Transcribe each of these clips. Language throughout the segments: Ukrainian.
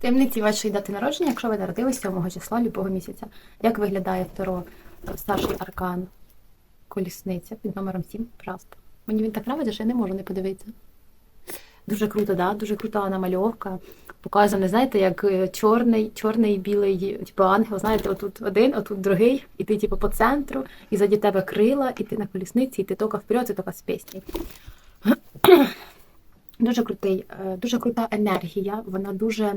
Таємниці вашої дати народження, якщо ви народились 7 числа любого місяця. Як виглядає второ старший аркан колісниця під номером 7? Пожалуйста. Мені він так нравиться, що я не можу не подивитися. Дуже круто, да? дуже крута намальовка. Показано, знаєте, як е, чорний, чорний і білий, типу ангел, знаєте, отут один, отут другий, і ти типу по центру, і заді тебе крила, і ти на колісниці, і ти тока вперед, і тока з пісні. Дуже крутий, е, дуже крута енергія, вона дуже е,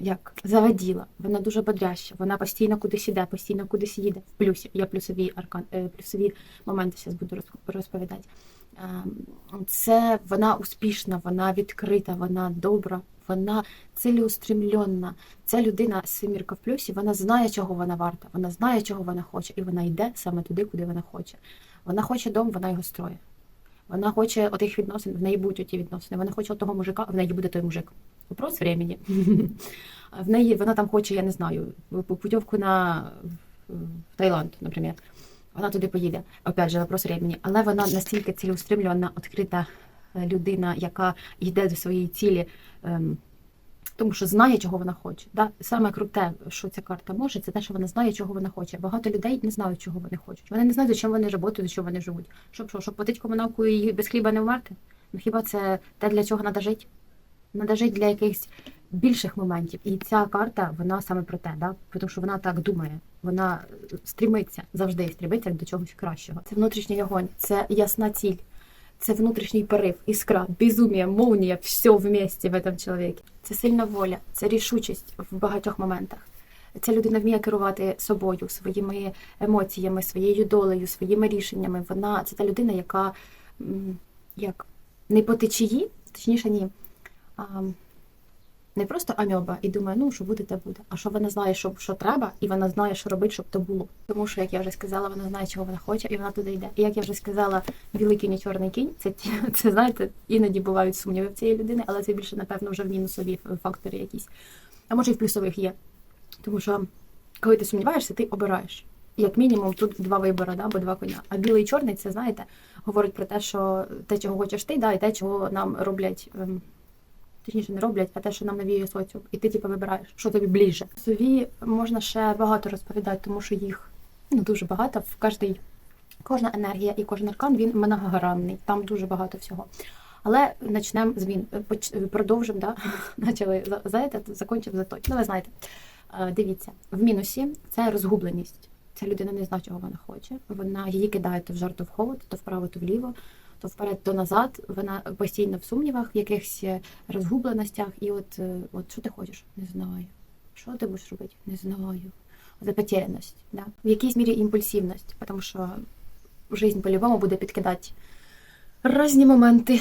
як заваділа, вона дуже бодряща, вона постійно кудись іде, постійно кудись їде. В плюсі. Я плюсові аркан, е, плюсові моменти зараз буду розповідати. Ем, Це вона успішна, вона відкрита, вона добра, вона цілеустремлена. Ця людина семірка в плюсі, вона знає, чого вона варта, вона знає, чого вона хоче, і вона йде саме туди, куди вона хоче. Вона хоче дом, вона його строє. Вона хоче отих відносин, в неї будуть оті відносини. Вона хоче того мужика, в неї буде той мужик. Вопрос времени. В неї вона там хоче, я не знаю, путівку на в Таїланд, наприклад. Вона туди поїде. Опять же, вопрос времени. Але вона настільки цілеустремлена, відкрита е, людина, яка йде до своєї цілі. ем, тому що знає, чого вона хоче. Да? Саме круте, що ця карта може, це те, що вона знає, чого вона хоче. Багато людей не знають, чого вони хочуть. Вони не знають, за чим вони працюють, за що вони живуть. Щоб що, щоб платити комуналку і без хліба не вмерти? Ну хіба це те, для чого треба жити? Жити для якихось більших моментів. І ця карта, вона саме про те, да? тому що вона так думає. Вона е, стрімиться, завжди стрімиться до чогось кращого. Це внутрішній огонь, це ясна ціль. Це внутрішній порив, іскра, безумие, молнія, все вместе в этом чоловіку. Це сильна воля, це рішучість в багатьох моментах. Ця людина вміє керувати собою, своїми емоціями, своєю долею, своїми рішеннями. Вона це та людина, яка як не по течії, точніше, ні. А, не просто амьоба і думає, ну що буде, те буде. А що вона знає, що, що треба, і вона знає, що робити, щоб то було. Тому що, як я вже сказала, вона знає, чого вона хоче, і вона туди йде. І як я вже сказала, білий кінь і чорний кінь, це це знаєте, іноді бувають сумніви в цієї людини, але це більше, напевно, вже в мінусові фактори якісь. А може і в плюсових є. Тому що коли ти сумніваєшся, ти обираєш. Як мінімум, тут два вибори, да, або два коня. А білий і чорний, це знаєте, говорить про те, що те, чого хочеш ти, да, і те, чого нам роблять. ем, Точніше, не роблять, а те, що нам навіює соціум. І ти типу, вибираєш, що тобі ближче. Сові можна ще багато розповідати, тому що їх ну, дуже багато. В кожній, кожна енергія і кожен аркан він многогранний. Там дуже багато всього. Але почнемо з. Продовжимо, да? почали за, за це, закінчимо за той. Ну, ви знаєте, Е, дивіться, в мінусі це розгубленість. Ця людина не знає, чого вона хоче. Вона її кидає то в жар, то в холод, то вправо, то вліво, то вперед, то назад. Вона постійно в сумнівах, в якихось е, розгубленостях. І от, е, от що ти хочеш? Не знаю. Що ти будеш робити? Не знаю. Це. Да? В якійсь мірі імпульсивність, тому що життя по-любому буде підкидати різні моменти.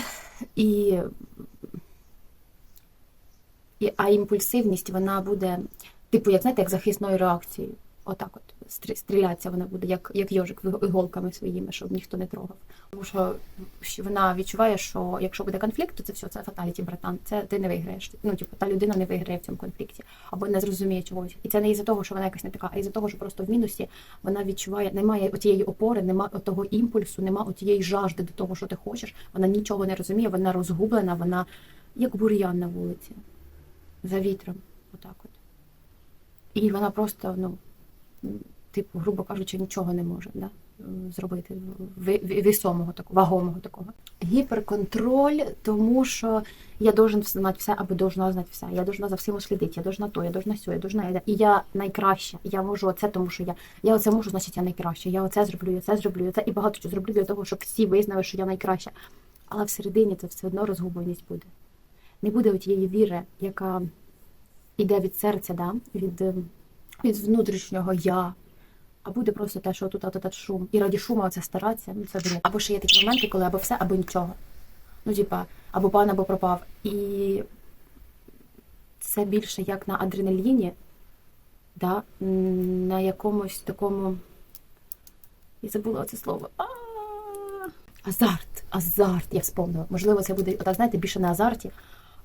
І, і, а імпульсивність вона буде, типу, як знаєте, як захисною реакцією. Отак от стрілятися вона буде, як, як йожик іголками своїми, щоб ніхто не трогав. Тому що вона відчуває, що якщо буде конфлікт, то це все, це фаталіті, братан. Це ти не виграєш. Ну, типу, та людина не виграє в цьому конфлікті або не зрозуміє чогось. І це не із-за того, що вона якась не така, а із-за того, що просто в мінусі вона відчуває, немає отієї опори, немає того імпульсу, немає отієї жажди до того, що ти хочеш. Вона нічого не розуміє, вона розгублена, вона як бур'ян на вулиці, за вітром. Отак от. І вона просто, ну, типу, грубо кажучи, нічого не може да? зробити весомого, такого, вагомого такого. Гіперконтроль, тому що я должен знати все або должна знати все. Я должна за всім слідити, я должна то, я должна сьо, я должна. І я найкраща. Я можу оце, тому що я, я оце можу, значить я найкраща. Я оце зроблю, я це зроблю, я це і багато чого зроблю для того, щоб всі визнали, що я найкраща. Але всередині це все одно розгубленість буде. Не буде тієї віри, яка іде від серця, да? від, ем, від внутрішнього я. А буде просто те, що тут от, шум. І раді шуму це старатися, ну це бред. Або ще є такі моменти, коли або все, або нічого. Ну, типа, або пан, або пропав. І це більше як на адреналіні, да? на якомусь такому. Я забула це слово. А! Азарт, азарт, я вспомнила. Можливо, це буде, отак, знаєте, більше на азарті,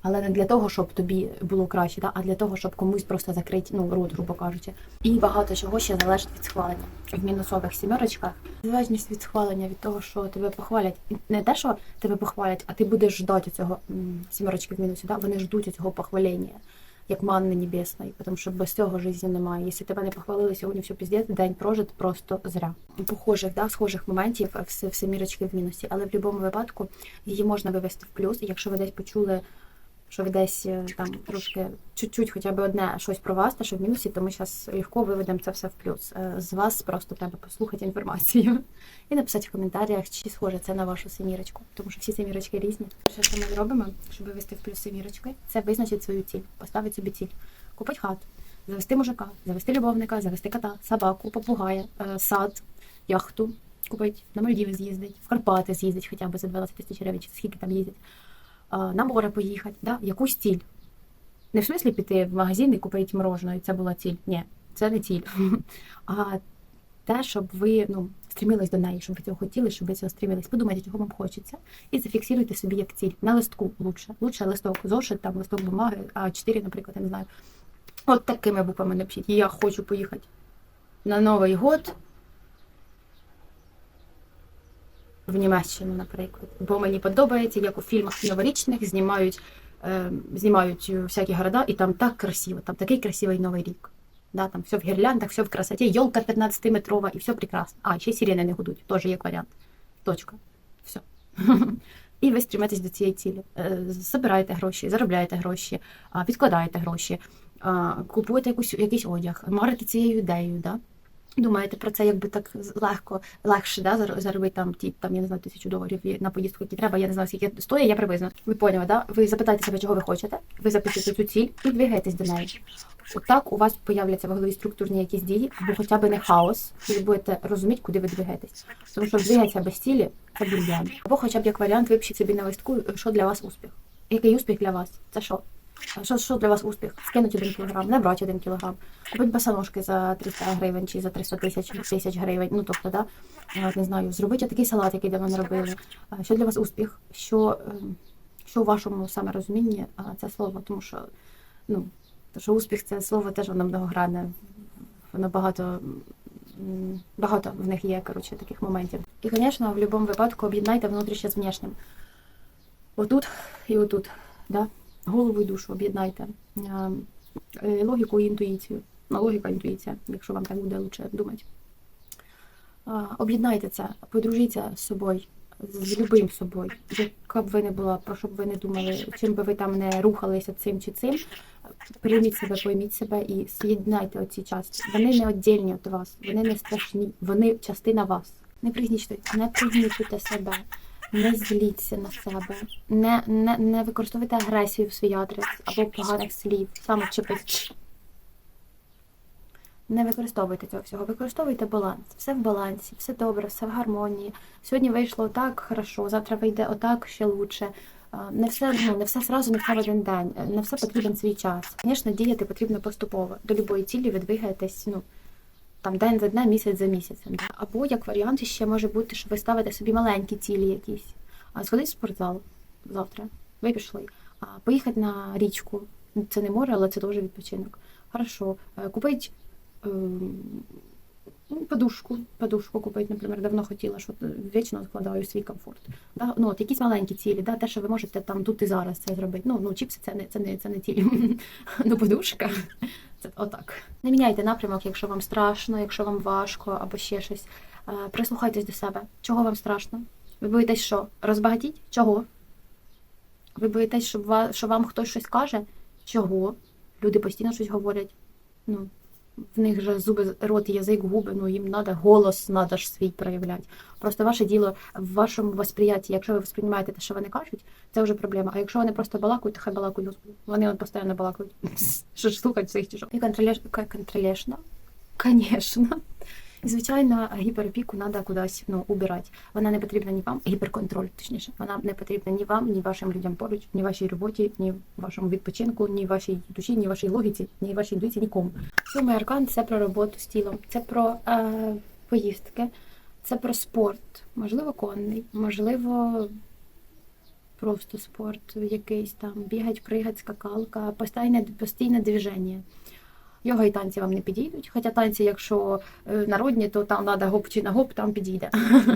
але не для того, щоб тобі було краще, да? а для того, щоб комусь просто закрити ну, рот, грубо кажучи. І багато чого ще залежить від схвалення. В мінусових сімерочках залежність від схвалення, від того, що тебе похвалять. Не те, що тебе похвалять, а ти будеш ждати цього сімерочки в мінусі. Да? Вони ждуть цього похвалення. як манни небесної, тому що без цього житті немає. Якщо тебе не похвалили сьогодні, все піздець, день прожит просто зря. Похожих, да, схожих моментів все, все мірочки в мінусі, але в будь-якому випадку її можна вивести в плюс. Якщо ви десь почули, що ви десь е, там трошки чуть-чуть, хоча б одне щось про вас, те, що в мінусі, то ми зараз легко виведемо це все в плюс. Е, З вас просто треба послухати інформацію і написати в коментарях, чи схоже це на вашу семірочку, тому що всі семірочки різні. Перше, що ми зробимо, щоб вивести в плюс семірочки, це визначити свою ціль, поставити собі ціль, купити хату, завести мужика, завести любовника, завести кота, собаку, попугая, е, сад, яхту. Купить на Мальдіви з'їздить, в Карпати з'їздить хоча б за 12 тисяч гривень, чи скільки там їздять, на море поїхати, да? якусь ціль. Не в смислі піти в магазин і купити мороженое, і це була ціль. Ні, це не ціль. А те, щоб ви ну, стремились до неї, щоб ви цього хотіли, щоб ви цього стремились. Подумайте, чого вам хочеться, і зафіксуйте собі як ціль. На листку лучше. Лучше листок зошит, там листок бумаги, а 4, наприклад, я не знаю. От такими буквами напишіть. Я хочу поїхати на Новий год в Німеччину, наприклад. Бо мені подобається, як у фільмах новорічних знімають, е, знімають всякі города, і там так красиво, там такий красивий Новий рік. Да, там все в гірляндах, все в красоті, йолка 15-метрова і все прекрасно. А, ще сирени не гудуть, теж як варіант. Точка. Все. І ви стремитесь до цієї цілі. Е, Забираєте гроші, заробляєте гроші, відкладаєте гроші, купуєте якусь, якийсь одяг, марите цією ідеєю. Да? Думаєте про це, якби так легко, легше да, зар- заробити там ті, там, я не знаю, тисячу доларів на поїздку, які треба, я не знаю, скільки стоїть, я приблизно. Ви поняли, да? Ви запитаєте себе, чого ви хочете, ви запишете цю ціль і двигаєтесь до неї. Отак у вас появляться в голові структурні якісь дії, або хоча б не хаос, і ви будете розуміти, куди ви двигаєтесь. Тому що двигатися без цілі це бур'ян. Або хоча б як варіант випишіть собі на листку, що для вас успіх. Який успіх для вас? Це що? Що, що для вас успіх? Скинути один кілограм, набрати один кілограм, купити босоножки за 300 гривень чи за 300 тисяч тисяч гривень. Ну тобто, да, не знаю, зробити такий салат, який давно не робили. Що для вас успіх? Що, ем, що у вашому саме розумінні це слово? Тому що ну, то, що успіх це слово теж воно многогранне. Воно багато, багато в них є коротше, таких моментів. І, звісно, в будь-якому випадку об'єднайте внутрішнє з внешнім. Отут і отут. Да? Голову і душу об'єднайте. Е, е, Логіку і інтуїцію. Ну, логіка, інтуїція, якщо вам так буде лучше думати. Об'єднайте це, подружіться з собою, з любим собою, яка б ви не була, про що б ви не думали, чим би ви там не рухалися цим чи цим. Прийміть себе, пойміть себе і з'єднайте оці частини. Вони не віддільні від вас, вони не страшні, вони частина вас. Не пригнічуйте, не пригнічуйте себе, не зліться на себе, не, не, не використовуйте агресію в свій адрес або поганих слів, саме вчепись. Не використовуйте цього всього, використовуйте баланс. Все в балансі, все добре, все в гармонії. Сьогодні вийшло отак, хорошо, завтра вийде отак, ще лучше. Не все, ну, не все зразу, не все в один день, е, не все потрібен свій час. Звісно, діяти потрібно поступово. До любої цілі ви двигаєтесь, ну, там день за днем, місяць за місяцем. Або як варіант ще може бути, що ви ставите собі маленькі цілі якісь. Сходити в спортзал завтра. Ви пішли. А поїхати на річку. Це не море, але це теж відпочинок. Хорошо. Е, Купить ем, ну, подушку. Подушку купити, наприклад, давно хотіла, що вічно відкладаю свій комфорт. Да? Ну, от якісь маленькі цілі, да? те, що ви можете там тут і зараз це зробити. Ну, ну чіпси це не, це не, це не цілі. ну, подушка. Це отак. Не міняйте напрямок, якщо вам страшно, якщо вам важко або ще щось. Е, Прислухайтесь до себе. Чого вам страшно? Ви боїтесь що? Розбагатіть? Чого? Ви боїтесь, що вам хтось щось каже? Чого? Люди постійно щось говорять. Ну, в них же зуби, рот, язик, губи, ну їм треба голос, треба ж свій проявляти. Просто ваше діло в вашому восприйнятті, якщо ви сприймаєте те, що вони кажуть, це вже проблема. А якщо вони просто балакують, то хай балакують Господи. Вони от постійно балакають. Що ж слухати цих чужих. І контролеш... к- І, звичайно, гіперопіку треба кудись ну, убирати. Вона не потрібна ні вам, гіперконтроль, точніше. Вона не потрібна ні вам, ні вашим людям поруч, ні вашій роботі, ні вашому відпочинку, ні вашій душі, ні вашій логіці, ні вашій інтуїції, нікому. Сьомий аркан це про роботу з тілом, це про е, поїздки, це про спорт, можливо, конний, можливо, просто спорт якийсь там, бігать, пригать, скакалка, постійне, постійне движення. Йога і танці вам не підійдуть. Хоча танці, якщо е, народні, то там треба гоп чи на гоп, там підійде.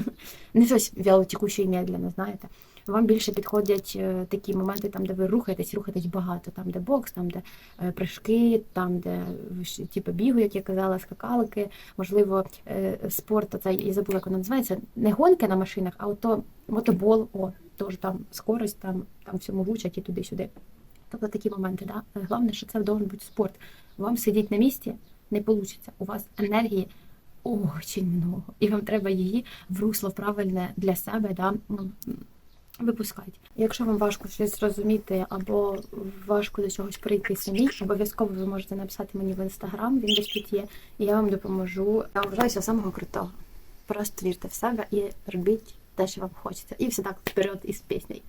Не щось вялотекуще і медленно, знаєте. Вам більше підходять е, такі моменти, там, де ви рухаєтесь, рухаєтесь багато, там, де бокс, там, де е, прыжки, там, де типу, бігу, як я казала, скакалки, можливо, спорт, оцей, я забула, як воно називається, не гонки на машинах, а ото мотобол, о, теж там скорость, там, там всьому вучать і туди-сюди. Тобто такі моменти, да? Е, Головне, що це должен бути спорт. Вам сидіти на місці не вийде. У вас енергії очень много. І вам треба її в русло правильне для себе да, випускати. Якщо вам важко щось зрозуміти або важко до чогось прийти самі, обов'язково ви можете написати мені в інстаграм, він десь тут є, і я вам допоможу. Я вважаюся самого крутого. Просто вірте в себе і робіть те, що вам хочеться. І все так вперед із піснею.